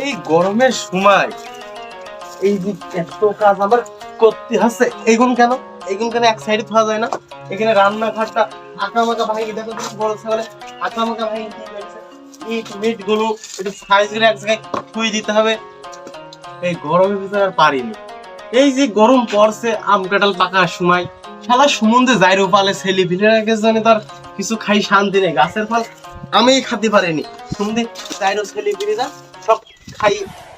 এই গরমের সময় এই যে এত কাজ আবার করতে হচ্ছে। এইগুন কেন? এইগুন কেন এক সাইডে থাকা যায় না? এখানে রান্নাঘরটা আঁকামাকা ভাঙি দেখো বড় ছাগলে আঁকামাকা ভাঙি ইট, মিটগুলো একটু সাইজ করে এক জায়গায় থুই দিতে হবে। এই গরমের ভিতরে আর পারিনি এই যে গরম পড়ছে, আম কাঁঠাল পাকার সময়। শালা সুমন্দে যাইরো পালে ছেলে পিলের জন্য তার কিছু খাই শান্তি নেই। গাছের ফল আমি খাতে পারিনি। সুমন্দে যাইরো ছেলে পিলেরা সব খাই,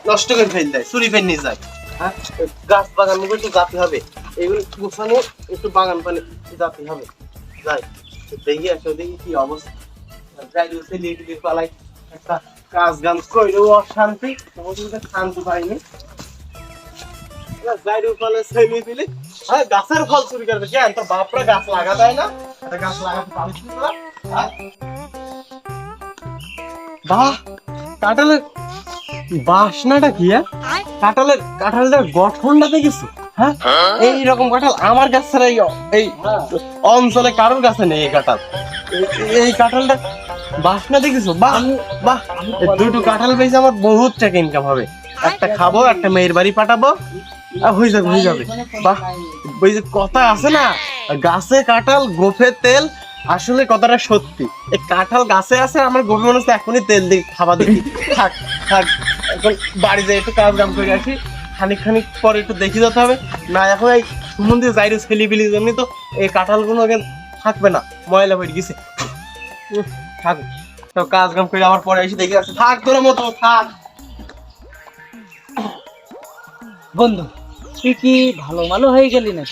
নষ্ট করে ফেল দেয়, চুরি ফেল নিয়ে যায়। হ্যাঁ? গাছ বাগান মুখে একটু যাতে হবে। এগুলো গোছানো, একটু বাগান পানি যাতে হবে। যাই দেখি আসো দেখি কি অবস্থা। যাইরো ছেলে পিলের পালাই। একটা কাজ গান কইলেও অশান্তি। শান্তি পাইনি। পিলে হ্যাঁ গাছের ফল চুরি করবে কেন? তোর বাপরা গাছ লাগা দেয় না? একটা গাছ লাগাতে পারিস হ্যাঁ? বাহ, কাঁঠালের বাসনাটা কি হ্যাঁ? কাঁঠালের কাঁঠালটার গঠনটা দেখিস হ্যাঁ? এই রকম কাঁঠাল আমার কাছে ছাড়া এই অঞ্চলে কারোর কাছে নেই এই কাঁঠাল। এই- এই কাঁঠালটা বাসনা দেখিস বাহ বাহ। দুটো কাঁঠাল পেয়েছে আমার বহুত টাকা ইনকাম হবে। একটা খাব একটা মেয়ের বাড়ি পাঠাবো হয়ে যাবে হয়ে যাবে। বাহ। ওই যে কথা আছে না গাছে কাঁঠাল গোফে তেল আসলে কথাটা সত্যি। এই কাঁঠাল গাছে আছে আমার গোপে মনে হচ্ছে এখনই তেল দিই খাবার দেখি থাক থাক। এখন বাড়িতে একটু কাজ কাম করে আসি। খানিক খানিক পরে একটু দেখি যেতে হবে। না, এখন এই সুমন্দির যাইরে ছেলি বিলির জন্য তো এই কাঁঠালগুলো এখন থাকবে না, ময়লা হয়ে গেছে। থাক। তো কাজ কাম করে আবার পরে এসে দেখি আসি। থাক তোর মতো, থাক। বন্ধু, তুই কি ভালো ভালো হয়ে গেলি না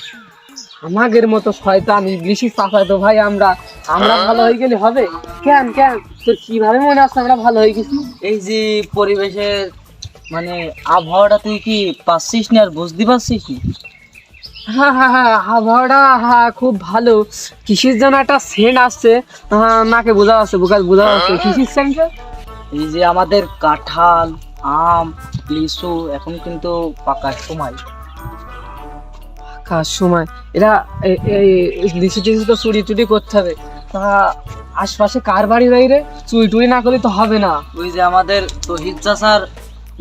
আমাদের মতো শয়তান ইংলিশই চাপায় তো ভাই আমরা আমরা ভালো হয়ে গেলে হবে? কেন কেন? তোর কীভাবে মনে আছে আমরা ভালো হয়ে গেছি? এই যে পরিবেশের মানে আবহাওয়াটা তুই কি পাচ্ছিস না আর বুঝতে পারছিস কি হ্যাঁ হ্যাঁ হ্যাঁ আবহাওয়াটা হ্যাঁ খুব ভালো। কিসের জন্য একটা সেন্ট আসছে? হ্যাঁ নাকে বোঝা যাচ্ছে বোকা বোঝা যাচ্ছে কিসের সেন্ট এই যে আমাদের কাঁঠাল আম লিচু এখন কিন্তু পাকার সময়। কার সময়? এরা লিচু টিচু তো চুরি টুরি করতে হবে তা আশপাশে কার বাড়ি বাইরে চুরি টুরি না করলে তো হবে না। ওই যে আমাদের তহিদ চাষার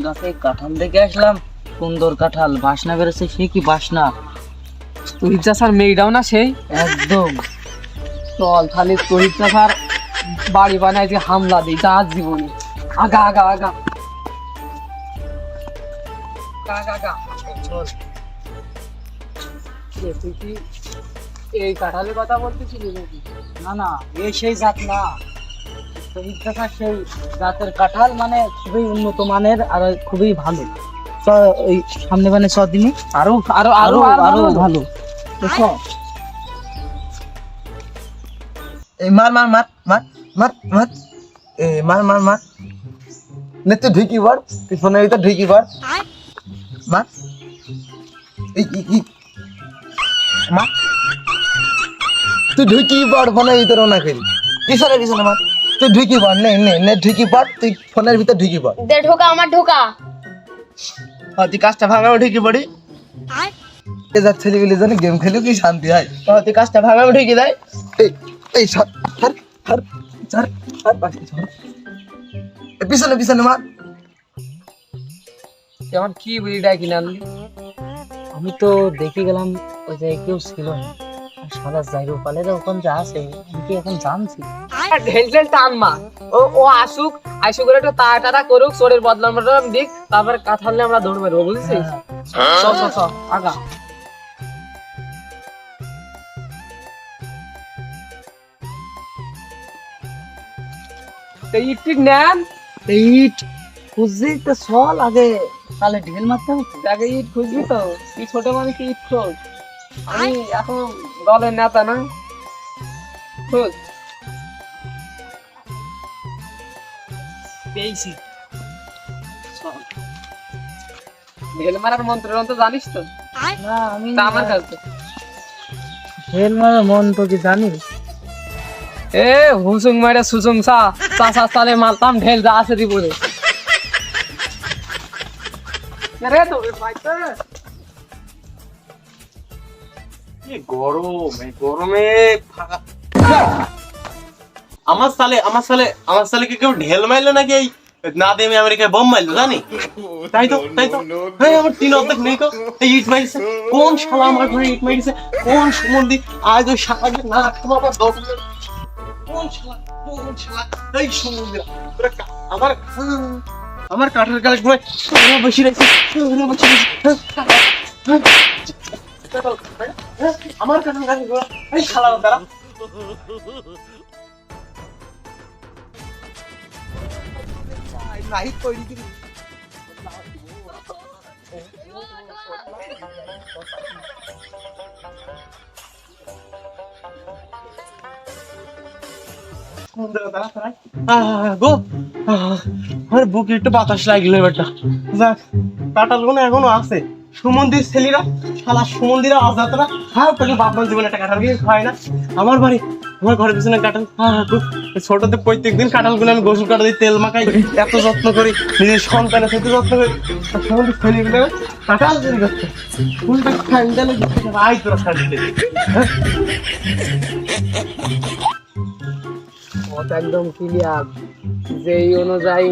গাছে কাঁঠাল দেখে আসলাম সুন্দর কাঁঠাল বাসনা বেরোচ্ছে সে কি বাসনা? তহিদ চাষার মেয়েটাও না সেই? একদম। চল খালি তহিদ চাষার বাড়ি বানায় যে হামলা দিই আজ জীবনে। আগা আগা আগা। আগা, আগা, আগা। চল। তুই কি এই কাঁঠালের কথা বলতেছিলি নাকি? না না এ সেই জাত না। সেই জাতের কাঁঠাল মানে খুবই উন্নত মানের আর খুবই ভালো। ওই সামনে মানে আরও আরও আরও আরও ভালো। তো মার মার মার মার মার মার। এ মার মার মার। নে তুই ঢুকি তুই ফোনের ভিতর ঢুকি পড় মার। এই। ই তুই ঢুকি পড় ফোনের ভিতর না করি পিছনে পিছনে মার তুই ঢুকি পড় নে নে নে ঢুকি পড় তুই ফোনের ভিতর ঢুকি পড়। দে ঢোকা আমার ঢোকা। হ্যাঁ তুই কাজটা ভাঙাও ঢুকি পড়ি। এ যা ছেলেগুলি জানে গেম খেলেও কি শান্তি হয়। হ্যাঁ তুই কাজটা ভাঙাও ঢুকি দেয়। এই এই সর সর সর সর সর পাশে সর। পিছনে পিছনে মার কি বুড়িটা কিনে আমি তো দেখে গেলাম ওই জায়গায় কেউ ছিল না। সাদা জাইরো পালের ওখান যে আছে কি এখন জানছি? ঢেল ঢেল টান মা। ও ও আসুক আসুক করে একটু তাড়া টাড়া করুক চোরের বদলাম বদলাম দিক তারপর কাঁঠালে আমরা দৌড় মারবো বুঝছিস? চ চ চ আগা। এই ইট নেন। ইট খুঁজছি তো চল আগে। তাহলে ঢেল মারতে হবে? আগে ইট খুঁজবি তো তুই ছোট মানুষ ইট খোঁজ? আমি এখন দলের নেতা না। খোঁজ পেয়েছি। ঢেল মারার মন্ত্র তো জানিস তো? না আমি আমার কাছে। ঢেল মারার মন তো কি জানিস? এ হুসুং মারে সুসুং সা সা সা সালে মারতাম ঢেল যা আছে দিবরে রে। তো। কি আমার সালে আমার সালে আমার সালে কি কেউ ঢেল নাকি এই না আমেরিকায় জানি? তাই তো তাই তো। হ্যাঁ আমার তিন অর্ধেক নেই তো। এই ইট কোন শালা আমার ঘরে ইট কোন সুমন্দি? আজ ওই না দশ কোন শালা কোন শালা? এই সুমন্দি। আমার আমার কাঠের গাছ ঘুরে বসে রয়েছে রয়েছে আমার এই শালা দাঁড়া আহ, গো আহ, আমার বুকে একটু বাতাস লাগল এবারটা যাক কোনো এখনও আছে সুমন্দির ছেলেরা, শালা সুমন্দিরা আজাতরা হ্যাঁ তোকে বাপমান জীবনে একটা কাঁঠাল দিয়ে খায় না। আমার বাড়ি, আমার ঘরের পিছনে কাঁঠাল। হ্যাঁ এই ছোটতে প্রত্যেক দিন কাঁঠালগুলো আমি গোসল কাটা দিই, তেল মাখাই, এত যত্ন করি, নিজের সন্তানের সাথে যত্ন করি। সুমন্দির ছেলেগুলো কাঁঠাল চুরি করছে। ফুলটা খান্ডালে আই তোরা খান্ডে হ্যাঁ। একদম ক্লিয়ার যেই অনুযায়ী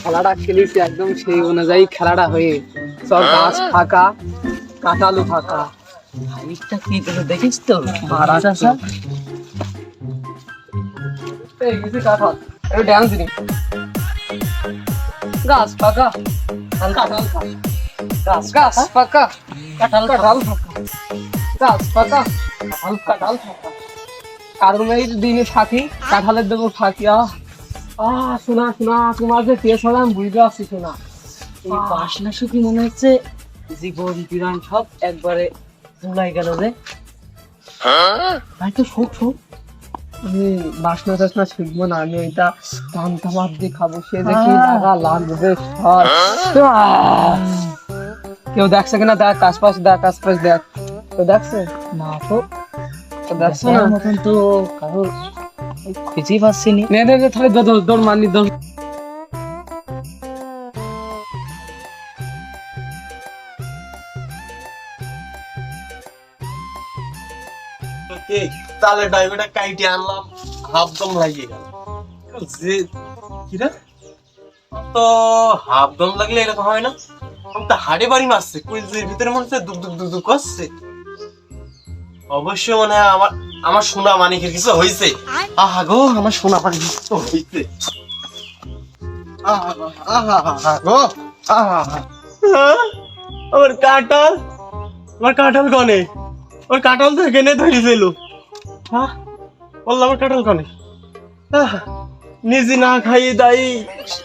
খেলাটা খেলেছি, একদম সেই অনুযায়ী খেলাটা হয়ে সব গাছ ফাঁকা কাঁটালু ফাঁকা। হাইটটা কি দেখিস তো? মারা চাষা। এই গেছি কাঁঠাল। একটু ড্যান্স দিন গাছ ফাঁকা কাঁঠাল ফাঁকা। গাছ গাছ ফাঁকা কাঁঠাল কাঁঠাল ফাঁকা। গাছ ফাঁকা কাঁঠাল কাঁঠাল ফাঁকা। কারণ এই দিনে ফাঁকি কাঁঠালের দেবো ফাঁকি। আহ আহ শোনা শোনা তোমার যে পেশ হবে আমি বুঝতে পারছি শোনা। এই বাসনা শুকি মনে হচ্ছে জীবন বিরান সব একবারে গেল রে। ভাই তো শোক শোক। আমি বাসনা টাসনা শিখব না আমি ওইটা পান্তা ভাত দিয়ে খাব সে যে কি লাগা লাগবে সর। কেউ দেখছে কিনা? দেখ আশপাশ দেখ আশপাশ দেখ। তো দেখছে? না তো। দেখছ না? মতন তো কারোর কিছুই পাচ্ছি নি নে, তাহলে দৌড় দৌড় দৌড় মারলি দৌড়। তালে ডাইভেটা কাইটে আনলাম, হাফ দম লাগিয়ে গেল। যে কিরা তো হাফ দম লাগলে এরকম হয় না। তো হাড়ে বাড়ি মারছে কুইজের ভিতরে মনে হচ্ছে দুক দুক করছে। অবশ্য মানে আমার আমার সোনা মানিকের কিছু হয়েছে আহা গো, আমার সোনা মানিক হয়েছে আহা আহা আহা গো, আহা হ্যাঁ? আমার আমার কাঁঠাল কনে? ওর কাঁঠাল তো এখানে ধরেছিল। হ্যাঁ বললাম আমার কাঁঠাল কনে নিজে না খাইয়ে দাই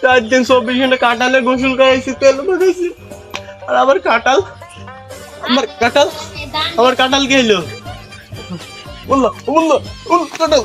চার দিন চব্বিশ ঘণ্টা কাঁঠালে গোসল করাইছি, তেল মাখাইছি আর আমার কাঁঠাল আমার কাঁঠাল আমার কাঁঠাল কে এলো বলল বলল কাঁঠাল।